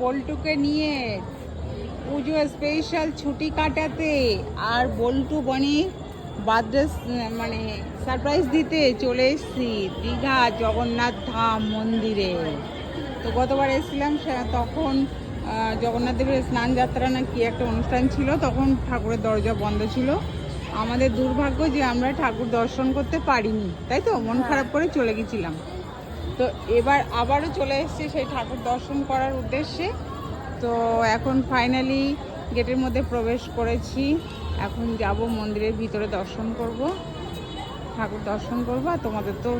বল্টুকে নিয়ে পুজো স্পেশাল ছুটি কাটাতে আর বল্টু বনি বার্থডে মানে সারপ্রাইজ দিতে চলে এসেছি দীঘা জগন্নাথ ধাম মন্দিরে। তো গতবার এসেছিলাম তখন জগন্নাথ দেবের স্নান যাত্রা না কি একটা অনুষ্ঠান ছিল তখন ঠাকুরের দরজা বন্ধ ছিল। আমাদের দুর্ভাগ্য যে আমরা ঠাকুর দর্শন করতে পারিনি তাই তো? মন খারাপ করে চলে গেছিলাম। তো এবার আবারও চলে এসেছি সেই ঠাকুর দর্শন করার উদ্দেশ্যে। তো এখন ফাইনালি গেটের মধ্যে প্রবেশ করেছি। এখন যাব মন্দিরের ভিতরে দর্শন করব। ঠাকুর দর্শন করব আর তোমাদের তো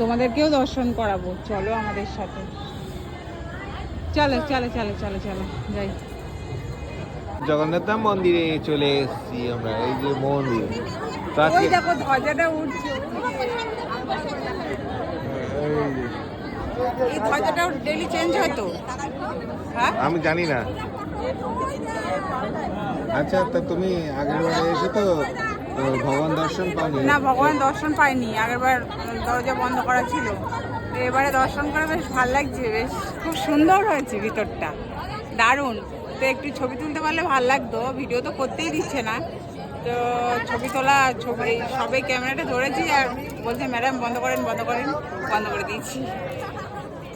তোমাদেরকেও দর্শন করাবো। চলো আমাদের সাথে। চলো চলো চলো চলো চলো যাই। জগন্নাথ ধাম মন্দিরে চলে এসেছি আমরা এই যে মন্দির। দেখো ধ্বজাটা উঠছে। এই ডেলি চেঞ্জ হয় তো? হ্যাঁ? আমি জানি না। আচ্ছা তা তুমি আগের বারে এসে তো ভগবান দর্শন পাওনি। না ভগবান দর্শন পাইনি। আগেরবার দরজা বন্ধ করা ছিল। তো এবারে দর্শন করে বেশ ভালো লাগছে বেশ খুব সুন্দর হয়েছে ভিতরটা। দারুণ। তো একটু ছবি তুলতে পারলে ভালো লাগতো। ভিডিও তো করতেই দিচ্ছে না। তো ছবি তোলা ছবি সবাই ক্যামেরাটা ধরেছি আর বলছে ম্যাডাম বন্ধ করেন বন্ধ করেন বন্ধ করে দিয়েছি।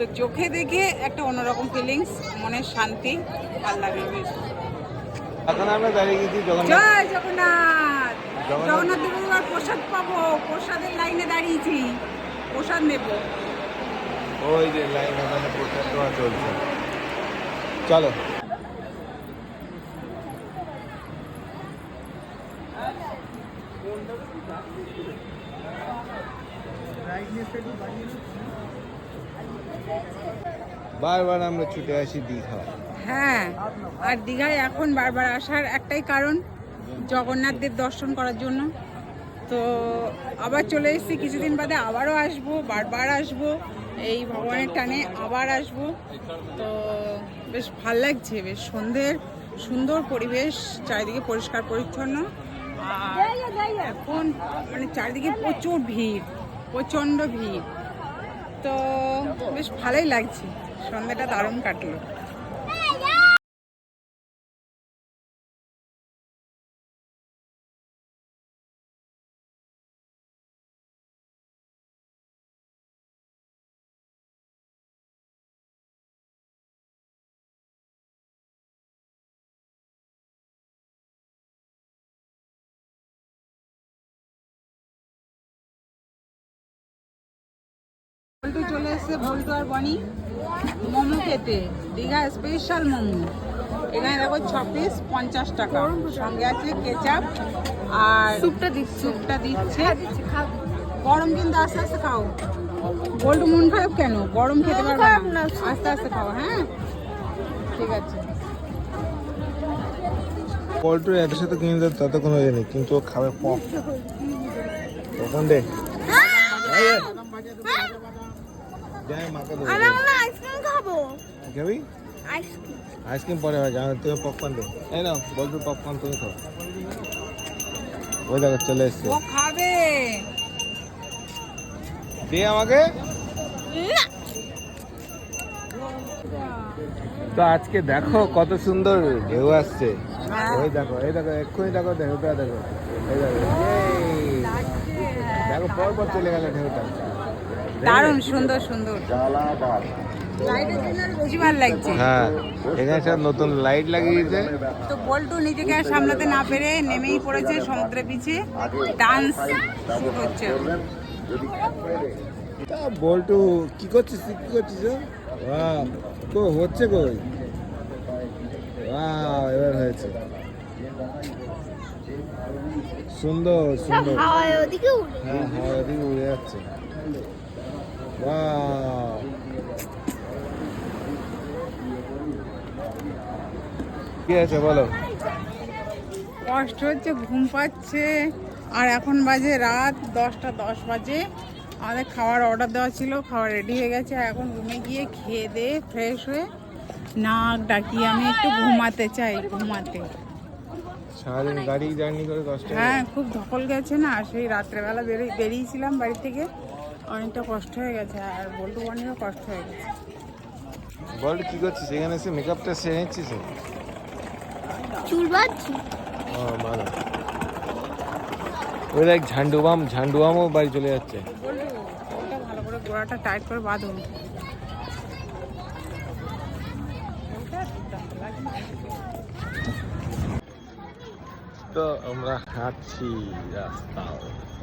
তো চোখে দেখে একটা অন্যরকম ফিলিংস মনের শান্তি ভালো লাগে। বেশ এখন আমরা দাঁড়িয়ে গেছি জগন্নাথ জয় জগন্নাথ! জগন্নাথ- দেবের এবার প্রসাদ পাবো প্রসাদের লাইনে দাঁড়িয়েছি। প্রসাদ নেব। ওই যে লাইন ওখানে প্রসাদ চলছে। চলো। বারবার আমরা ছুটে আসি দীঘা হ্যাঁ আর দীঘায় এখন বারবার আসার একটাই কারণ, জগন্নাথদের দর্শন করার জন্য। তো আবার চলে এসেছি, কিছুদিন বাদে আবারও আসব, বারবার আসব, এই ভগবানের টানে আবার আসব। তো বেশ ভালো লাগছে, বেশ সন্ধ্যের সুন্দর পরিবেশ, চারিদিকে পরিষ্কার পরিচ্ছন্ন। আর এখন মানে চারিদিকে প্রচুর ভিড়, প্রচণ্ড ভিড়। তো বেশ ভালোই লাগছে। সন্ধ্যাটা দারুণ কাটলো। চলে এসেছে বল্টু আর বনি। মোমো খেতে। দীঘা স্পেশাল মোমো। এখানে দেখো ছ পিস পঞ্চাশ টাকা। সঙ্গে আছে কেচাপ আর স্যুপটা দিচ্ছে। স্যুপটা দিচ্ছে। গরম কিন্তু আস্তে আস্তে খাও। বল্টু মন খারাপ কেন? গরম খেতে পারবে না। আস্তে আস্তে খাও হ্যাঁ? ঠিক আছে। পল্টুর এত সাথে কিনে দেয় ততক্ষণ হয়ে যায়নি কিন্তু ও খাবে পপ। তখন দে। আমি আমরা আইসক্রিম খাব। খাবি আইসক্রিম। আইসক্রিম পরে হয় জানো তুমি পপকর্ন দে এই নাও বল্টুর পপকর্ন তুমি খাও। ওই দেখো চলে এসছে। ও খাবে। দে আমাকে। তো আজকে দেখো কত সুন্দর ঢেউ আসছে। ওই দেখো এই দেখো এক্ষুনি দেখো ঢেউটা দেখো। এই দেখো দেখো পর পর চলে গেল ঢেউটা। দারুণ সুন্দর সুন্দর। বেশি ভালো লাগছে। হ্যাঁ এখানে সব নতুন লাইট লাগিয়েছে। তো বল্টু নিজেকে আর সামলাতে না পেরে নেমেই পড়েছে সমুদ্রের পিছে। ডান্স হচ্ছে। বল্টু কি করছিস কি করছিস কো হচ্ছে কই? এবার হয়েছে। সুন্দর সুন্দর। হাওয়ায় ওদিকে উড়ে। হ্যাঁ ওদিকে উড়ে যাচ্ছে। কি আছে বলো? কষ্ট হচ্ছে ঘুম পাচ্ছে। আর এখন বাজে রাত দশটা দশ বাজে। আমাদের খাওয়ার অর্ডার দেওয়া ছিল খাওয়ার রেডি হয়ে গেছে। আর এখন রুমে গিয়ে খেয়ে দিয়ে ফ্রেশ হয়ে। নাক ডাকিয়ে আমি একটু ঘুমাতে চাই ঘুমাতে। সারাদিন গাড়ি জার্নি করে কষ্ট হ্যাঁ খুব ধকল গেছে না সেই রাত্রেবেলা বেরিয়ে বেরিয়েছিলাম বাড়ি থেকে। অনেকটা কষ্ট হয়ে গেছে আর বল্টু বানিরও কষ্ট হয়ে গেছে। বল কি করছিস? এখানে এসে মেকআপটা সেরে নিচ্ছিস? চুল বাঁধছি। ও ভালো ওই দেখ ঝান্ডুবাম ঝান্ডুবামও বাড়ি চলে যাচ্ছে। বল্টু ওটা ভালো করে গোড়াটা টাইট করে বাঁধুন। তো আমরা হাঁটছি রাস্তা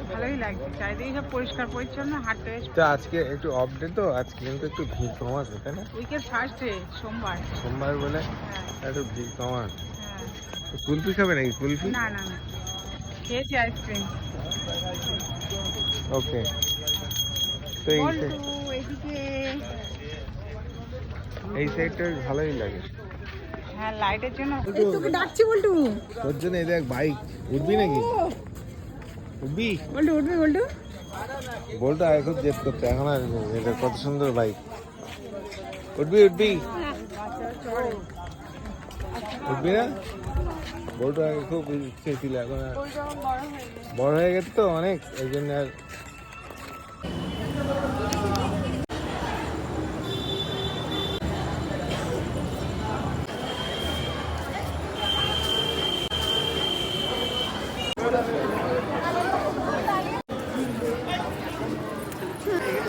ভালোই লাগছে চারিদিকে সব পরিষ্কার পরিচ্ছন্ন হাঁটতে তো আজকে একটু অফ ডে তো আজকে কিন্তু একটু ভিড় কম আছে তাই না উইকের ফার্স্টে সোমবার। সোমবার বলে হ্যাঁ। একটু ভিড় কম আছে হ্যাঁ। কুলফি খাবে নাকি? কুলফি? না না না। খেয়েছি আইসক্রিম। ওকে তো এই বল্টু এই সাইডটা ভালোই লাগে। হ্যাঁ লাইটের জন্য এই তোকে ডাকছি বল্টু। তোর জন্য এই দেখ বাইক উঠবি নাকি? উঠবি? বল্টু উঠবি বল্টু। বলটা আগে খুব জেদ করতে এখন আর এটা কত সুন্দর বাইক উঠবি উঠবি। উঠবি না? বলটা আগে খুব ইচ্ছে ছিল এখন আর বড় হয়ে গেছে তো অনেক এই জন্য আর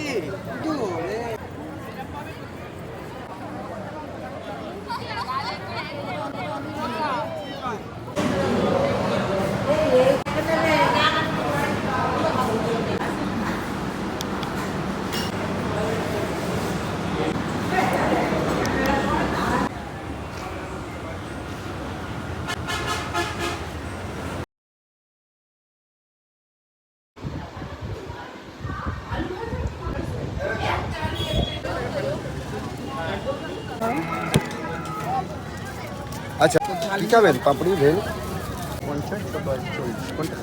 que do আচ্ছা কী খাবেন? পাপড়ি ভেল? পঞ্চাশ কোনটা?